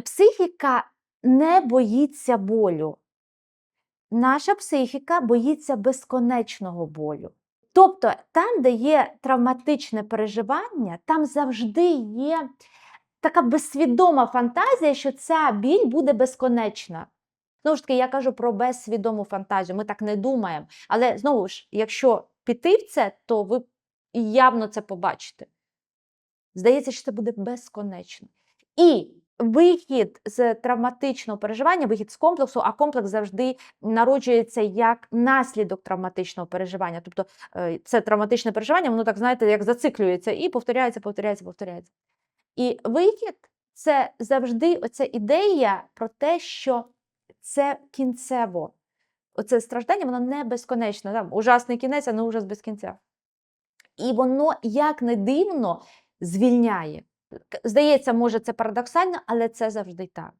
Психіка не боїться болю. Наша психіка боїться безконечного болю. Тобто, там, де є травматичне переживання, там завжди є така безсвідома фантазія, що ця біль буде безконечна. Знову ж таки, я кажу про безсвідому фантазію. Ми так не думаємо. Але знову ж, якщо піти в це, то ви явно це побачите. Здається, що це буде безконечно. І вихід з травматичного переживання, вихід з комплексу, а комплекс завжди народжується як наслідок травматичного переживання. Тобто е, це травматичне переживання, воно так, знаєте, як зациклюється і повторяється, повторяється, повторяється. І вихід це завжди оця ідея про те, що це кінцево. Оце страждання, воно не безконечне. Там, ужасний кінець, а не ужас без кінця. І воно, як не дивно, звільняє. Здається, може, це парадоксально, але це завжди так.